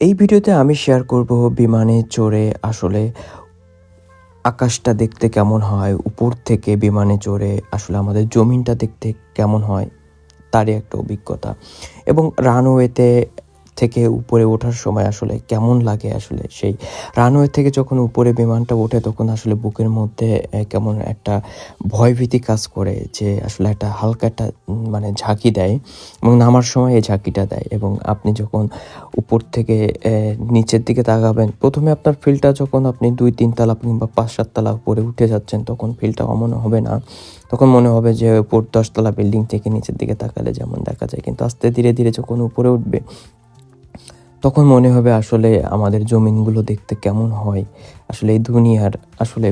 এই ভিডিওতে আমি শেয়ার করব বিমানে চড়ে আসলে আকাশটা দেখতে কেমন হয়, উপর থেকে বিমানে চড়ে আসলে আমাদের জমিনটা দেখতে কেমন হয়, তারই একটা অভিজ্ঞতা। এবং রানওয়েতে থেকে উপরে ওঠার সময় আসলে কেমন লাগে আসলে সেই রানওয়ে থেকে যখন উপরে বিমানটা ওঠে তখন আসলে বুকের মধ্যে কেমন একটা ভয়ভীতি কাজ করে যে আসলে একটা হালকা একটা মানে ঝাঁকি দেয় এবং নামার সময় এই ঝাঁকিটা দেয় এবং আপনি যখন উপর থেকে নিচের দিকে তাকাবেন, প্রথমে আপনার ফিলটা যখন আপনি দুই, তিন তালা কিংবা পাঁচ, সাত তালা উপরে উঠে যাচ্ছেন তখন ফিলটা অমন হবে না। তখন মনে হবে যে উপর দশতলা বিল্ডিং থেকে নিচের দিকে তাকালে যেমন দেখা যায়। কিন্তু আস্তে ধীরে ধীরে যখন উপরে উঠবে তখন মনে হবে আসলে আমাদের জমিনগুলো দেখতে কেমন হয়। আসলে এই দুনিয়ার আসলে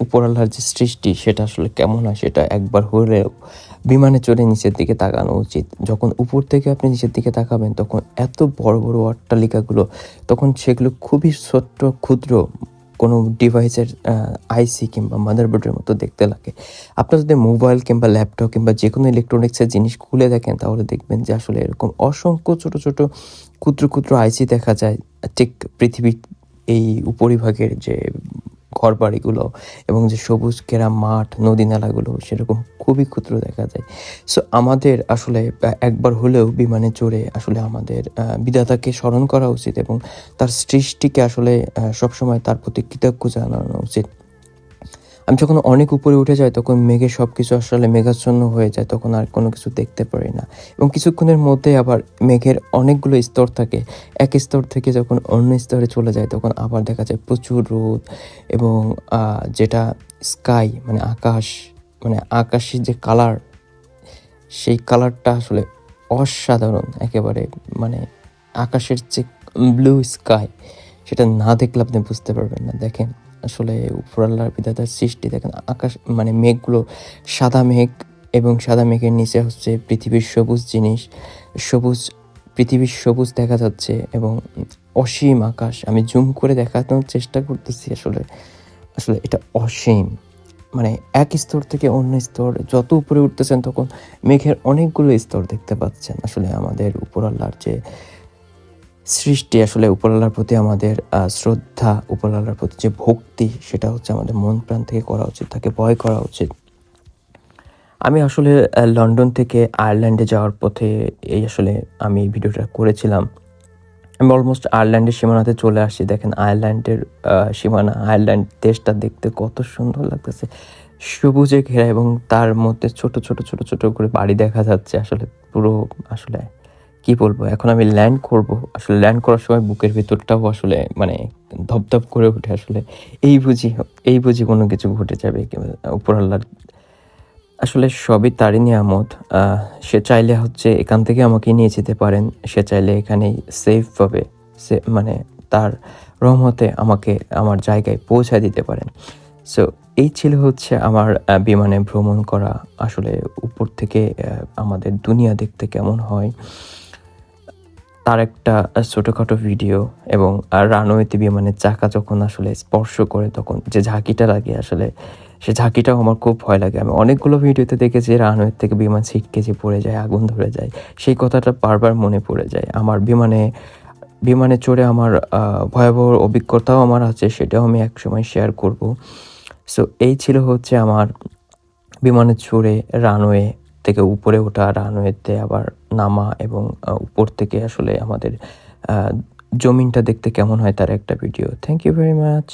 উপরাল্লার যে সৃষ্টি, সেটা আসলে কেমন হয় সেটা একবার হলেও বিমানে চড়ে নিচের দিকে তাকানো উচিত। যখন উপর থেকে আপনি নিচের দিকে তাকাবেন, তখন এত বড় বড় অট্টালিকাগুলো, তখন সেগুলো খুবই ছোট্ট, ক্ষুদ্র কোনো ডিভাইসের আইসি কিংবা মাদারবোর্ডের মতো দেখতে লাগে। আপনার যদি মোবাইল কিংবা ল্যাপটপ কিংবা যে কোনো ইলেকট্রনিক্সের জিনিস খুলে দেখেন, তাহলে দেখবেন যে আসলে এরকম অসংখ্য ছোট ছোট, ক্ষুদ্র ক্ষুদ্র আইসি দেখা যায়। ঠিক পৃথিবীর এই উপরিভাগের যে ঘর বাড়িগুলো এবং যে সবুজ কেরা মাঠ, নদী নালাগুলো সেরকম খুবই ক্ষুদ্র দেখা যায়। সো আমাদের আসলে একবার হলেও বিমানে চড়ে আসলে আমাদের বিধাতাকে স্মরণ করা উচিত এবং তার সৃষ্টিকে আসলে সবসময় তার প্রতি কৃতজ্ঞ জানানো উচিত। আমি যখন অনেক উপরে উঠে যাই, তখন মেঘে সব কিছু আসলে মেঘাচ্ছন্ন হয়ে যায়, তখন আর কোনো কিছু দেখতে পারি না। এবং কিছুক্ষণের মধ্যে আবার মেঘের অনেকগুলো স্তর থাকে। এক স্তর থেকে যখন অন্য স্তরে চলে যায়, তখন আবার দেখা যায় প্রচুর রোদ এবং যেটা স্কাই মানে আকাশ মানে আকাশের যে কালার সেই কালারটা আসলে অসাধারণ একেবারে মানে আকাশের যে ব্লু স্কাই সেটা না দেখলে আপনি বুঝতে পারবেন না। দেখেন আসলে উপরাল্লার বিধাতার সৃষ্টি। দেখেন আকাশ মানে মেঘগুলো সাদা মেঘ এবং সাদা মেঘের নিচে হচ্ছে পৃথিবীর সবুজ জিনিস। সবুজ, পৃথিবীর সবুজ দেখা যাচ্ছে এবং অসীম আকাশ। আমি জুম করে দেখানোর চেষ্টা করতেছি আসলে। আসলে এটা অসীম। মানে এক স্তর থেকে অন্য স্তর, যত উপরে উঠতেছেন তখন মেঘের অনেকগুলো স্তর দেখতে পাচ্ছেন আসলে আমাদের উপরাল্লার যে সৃষ্টি আসলে উপরওয়ালার প্রতি আমাদের শ্রদ্ধা, উপরওয়ালার প্রতি যে ভক্তি, সেটা হচ্ছে আমাদের মন প্রাণ থেকে করা উচিত, তাকে ভয় করা উচিত। আমি আসলে লন্ডন থেকে আয়ারল্যান্ডে যাওয়ার পথে এই আসলে আমি ভিডিওটা করেছিলাম। আমি অলমোস্ট আয়ারল্যান্ডের সীমানাতে চলে আসছি। দেখেন আয়ারল্যান্ডের সীমানা, আয়ারল্যান্ড দেশটা দেখতে কত সুন্দর লাগতেছে। সবুজে ঘেরা এবং তার মধ্যে ছোট ছোট ছোট ছোট করে বাড়ি দেখা যাচ্ছে। আসলে পুরো, আসলে কি বলব? এখন আমি ল্যান্ড করব। আসলে ল্যান্ড করার সময় বুকের ভিতরটাও আসলে মানে ধপধপ করে ওঠে আসলে। এই বুঝি এই বুঝি কোনো কিছু ঘটে যাবে উপর উপরাল্লার আসলে সবই তারই নিয়ামত। সে চাইলে হচ্ছে এখান থেকে আমাকে নিয়ে যেতে পারেন। সে চাইলে এখানেই সেফভাবে সে মানে তার রহমতে আমাকে আমার জায়গায় পৌঁছে দিতে পারেন। সো এই ছিল হচ্ছে আমার বিমানে ভ্রমণ করা আসলে উপর থেকে আমাদের দুনিয়া দেখতে কেমন হয়। তার একটা ছোটোখাটো ভিডিও এবং রানওয়েতে বিমানের চাকা যখন আসলে স্পর্শ করে তখন যে ঝাঁকিটা লাগে আসলে, সে ঝাঁকিটাও আমার খুব ভয় লাগে। আমি অনেকগুলো ভিডিওতে দেখেছি রানওয়ে থেকে বিমান ছিটকে যে পড়ে যায়, আগুন ধরে যায়, সেই কথাটা বারবার মনে পড়ে যায়। আমার বিমানে বিমানে চড়ে আমার ভয়াবহ অভিজ্ঞতাও আমার আছে, সেটাও আমি একসময় শেয়ার করব। সো এই ছিল হচ্ছে আমার বিমানে চড়ে রানওয়ে থেকে উপরে ওঠা রানওয়েতে আবার নামা এবং উপর থেকে আসলে আমাদের জমিনটা দেখতে কেমন হয় তার একটা video thank you very much